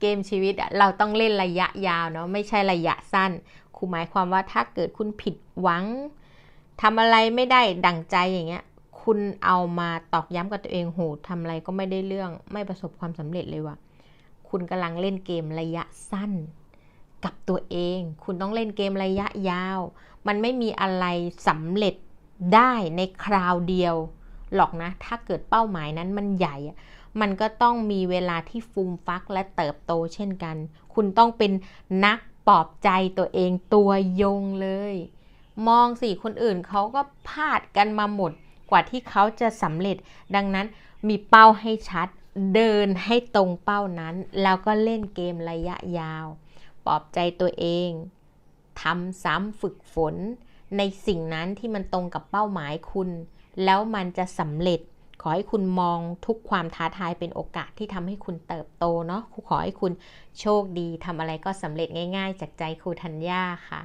เกมชีวิตเราต้องเล่นระยะยาวเนาะไม่ใช่ระยะสั้นครูหมายความว่าถ้าเกิดคุณผิดหวังทำอะไรไม่ได้ดั่งใจอย่างเงี้ย คุณเอามาตอกย้ำกับตัวเองโหทำอะไรก็ไม่ได้เรื่องไม่ประสบความสำเร็จเลยว่ะคุณกำลังเล่นเกมระยะสั้น กับตัวเอง คุณต้องเล่นเกมระยะยาว มันไม่มีอะไรสำเร็จได้ในคราวเดียว หรอกนะ ถ้าเกิดเป้าหมายนั้นมันใหญ่ มันก็ต้องมีเวลาที่ฟูมฟักและเติบโตเช่นกัน คุณต้องเป็นนักปลอบใจตัวเองตัวยงเลย มองสิคนอื่นเขาก็พลาดกันมาหมดกว่าที่เขาจะสำเร็จ ดังนั้นมีเป้าให้ชัด เดินให้ตรงเป้านั้น แล้วก็เล่นเกมระยะยาว ปลอบใจตัวเองทำซ้ำฝึกฝน ในสิ่งนั้นที่มันตรงกับเป้าหมายคุณ แล้วมันจะสำเร็จ ขอให้คุณมองทุกความท้าทายเป็นโอกาสที่ทำให้คุณเติบโตเนาะขอให้คุณโชคดีทำอะไรก็สำเร็จง่าย ๆ จากใจครูธัญญาค่ะ